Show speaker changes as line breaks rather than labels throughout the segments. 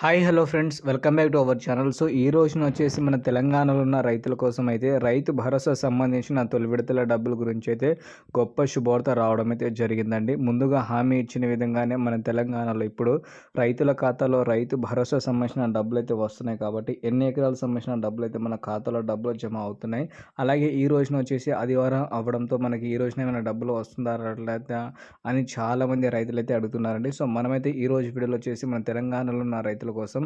Hi hello friends. Welcome back to our channel. So ఈ రోజున వచ్చేసి మన తెలంగాణలో ఉన్న రైతుల కోసం అయితే రైతు భరోసా సంబంధించిన తొలి విడతల డబ్బుల గురించి అయితే గొప్ప శుభవార్త రావడం అయితే జరిగిందండి. ముందుగా హామీ ఇచ్చిన విధంగానే మన తెలంగాణలో ఇప్పుడు రైతుల ఖాతాలో రైతు భరోసా సంబంధించిన డబ్బులు అయితే వస్తున్నాయి కాబట్టి ఎన్ని ఎకరాలకు సంబంధించిన డబ్బులు అయితే మన ఖాతాలో డబ్బులు జమ అవుతున్నాయి. అలాగే ఈ రోజున వచ్చేసి ఆదివారం అవ్వడంతో మనకి ఈ రోజున ఏమైనా డబ్బులు వస్తుందా రావట్లేదా అని చాలామంది రైతులు అయితే అడుగుతున్నారండి. సో మనమైతే ఈ రోజు వీడియోలో వచ్చేసి మన తెలంగాణలో ఉన్న రైతులు కోసం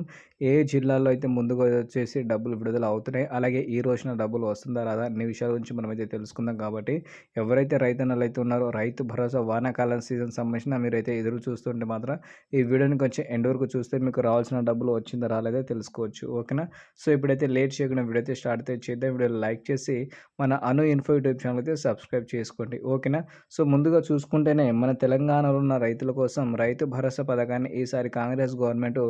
ఏ జిల్లాలో అయితే ముందుగా వచ్చేసి డబ్బులు విడుదల అవుతున్నాయి అలాగే ఈ రోజున డబ్బులు వస్తుందా రాదా అన్ని విషయాల గురించి మనమైతే తెలుసుకుందాం. కాబట్టి ఎవరైతే రైతన్నలు అయితే ఉన్నారో రైతు భరోసా వానాకాలం సీజన్ సంబంధించిన మీరైతే ఎదురు చూస్తుంటే మాత్రం ఈ వీడియోని కొంచెం ఎండ్ వరకు చూస్తే మీకు రావాల్సిన డబ్బులు వచ్చిందా రాలేదో తెలుసుకోవచ్చు. ఓకేనా? సో ఇప్పుడైతే లేట్ చేయకుండా వీడియో అయితే స్టార్ట్ అయితే చేద్దాం. వీడియో లైక్ చేసి మన అను ఇన్ఫో యూట్యూబ్ ఛానల్ అయితే సబ్స్క్రైబ్ చేసుకోండి. ఓకేనా? సో ముందుగా చూసుకుంటేనే మన తెలంగాణలో ఉన్న రైతుల కోసం రైతు భరోసా పథకాన్ని ఈసారి కాంగ్రెస్ గవర్నమెంట్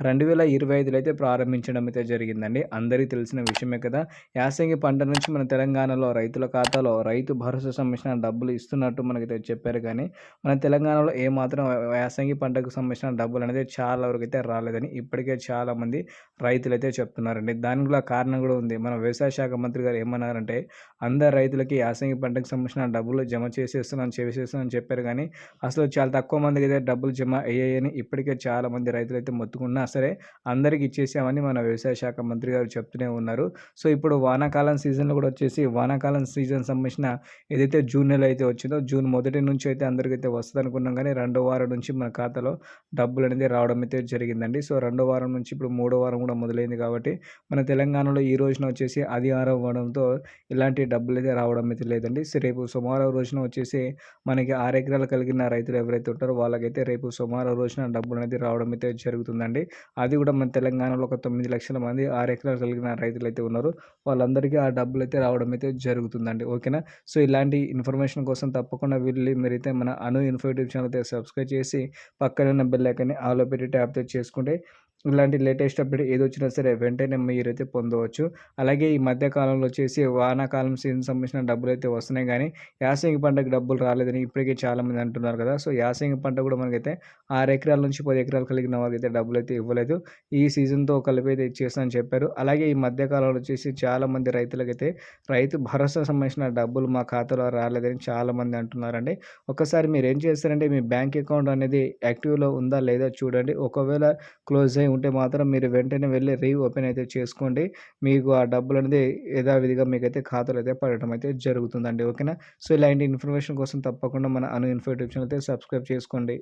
రెండు వేల ఇరవై ఐదులో అయితే ప్రారంభించడం అయితే జరిగిందండి. అందరికీ తెలిసిన విషయమే కదా. యాసంగి పంట నుంచి మన తెలంగాణలో రైతుల ఖాతాలో రైతు భరోసా సంబంధించిన డబ్బులు ఇస్తున్నట్టు మనకైతే చెప్పారు కానీ మన తెలంగాణలో ఏమాత్రం యాసంగి పంటకు సంబంధించిన డబ్బులు అనేది చాలా వరకు అయితే రాలేదని ఇప్పటికే చాలామంది రైతులు అయితే చెప్తున్నారండి. దానికి కూడా కారణం కూడా ఉంది. మన వ్యవసాయ శాఖ మంత్రి గారు ఏమన్నారంటే అందరు రైతులకి యాసంగి పంటకు సంబంధించిన డబ్బులు జమ చేసేస్తున్నాను చేసేస్తున్నాను చెప్పారు కానీ అసలు చాలా తక్కువ మందికి అయితే డబ్బులు జమ అయ్యాయని ఇప్పటికే చాలామంది రైతులు అయితే మొత్తుకున్నా సరే అందరికి ఇచ్చేసామని మన వ్యవసాయ శాఖ మంత్రి గారు చెప్తూనే ఉన్నారు. సో ఇప్పుడు వానాకాలం సీజన్లో కూడా వచ్చేసి వానాకాలం సీజన్ సంబంధించిన ఏదైతే జూన్ నెల అయితే వచ్చిందో జూన్ మొదటి నుంచి అయితే అందరికైతే వస్తుంది అనుకున్నాం కానీ రెండో వారం నుంచి మన ఖాతాలో డబ్బులు అనేది రావడం అయితే జరిగిందండి. సో రెండో వారం నుంచి ఇప్పుడు మూడో వారం కూడా మొదలైంది కాబట్టి మన తెలంగాణలో ఈ రోజున వచ్చేసి అధికారం అవ్వడంతో ఇలాంటి డబ్బులు అయితే రావడం అయితే లేదండి. సో రేపు సోమవారం రోజున వచ్చేసి మనకి ఆరు ఎకరాలు కలిగిన రైతులు ఎవరైతే ఉంటారో వాళ్ళకైతే రేపు సోమవారం రోజున డబ్బులు అనేది రావడం అయితే జరుగుతుందండి. అది కూడా మన తెలంగాణలో ఒక తొమ్మిది లక్షల మంది ఆరు ఎకరాలు కలిగిన రైతులు అయితే ఉన్నారు. వాళ్ళందరికీ ఆ డబ్బులు అయితే రావడం అయితే జరుగుతుందండి. ఓకేనా? సో ఇలాంటి ఇన్ఫర్మేషన్ కోసం తప్పకుండా వెళ్ళి మీరైతే మన అను ఇన్ఫో యూట్యూబ్ ఛానల్ అయితే సబ్స్క్రైబ్ చేసి పక్కన బెల్ ఐకాన్ని ఆలో పెట్టి ట్యాప్ చేసుకుంటే ఇలాంటి లేటెస్ట్ అప్డేట్ ఏది వచ్చినా సరే వెంటనే మీరైతే పొందవచ్చు. అలాగే ఈ మధ్య కాలంలో వచ్చేసి వానాకాలం సీజన్ సంబంధించిన డబ్బులు అయితే వస్తున్నాయి కానీ యాసంగి పంటకు డబ్బులు రాలేదని ఇప్పటికే చాలామంది అంటున్నారు కదా. సో యాసంగి పంట కూడా మనకైతే ఆరు ఎకరాల నుంచి పది ఎకరాలు కలిగిన వారికి అయితే డబ్బులు అయితే ఇవ్వలేదు. ఈ సీజన్తో కలిపి అయితే ఇచ్చేస్తానని చెప్పారు. అలాగే ఈ మధ్యకాలంలో వచ్చేసి చాలామంది రైతులకైతే రైతు భరోసా సంబంధించిన డబ్బులు మా ఖాతాలో రాలేదని చాలామంది అంటున్నారండి. ఒకసారి మీరు ఏం చేస్తారంటే మీ బ్యాంక్ అకౌంట్ అనేది యాక్టివ్లో ఉందా లేదా చూడండి. ఒకవేళ క్లోజ్ అయి ఉంటే మాత్రం మీరు వెంటనే వెళ్ళి రీ ఓపెన్ అయితే చేసుకోండి. మీకు ఆ డబ్బులు అనేది యథావిధిగా మీకైతే ఖాతాలు అయితే పడటం అయితే జరుగుతుందండి. ఓకేనా? సో ఇలాంటి ఇన్ఫర్మేషన్ కోసం తప్పకుండా మన అను ఇన్ఫో యూట్యూబ్ ఛానల్ అయితే సబ్స్క్రైబ్ చేసుకోండి.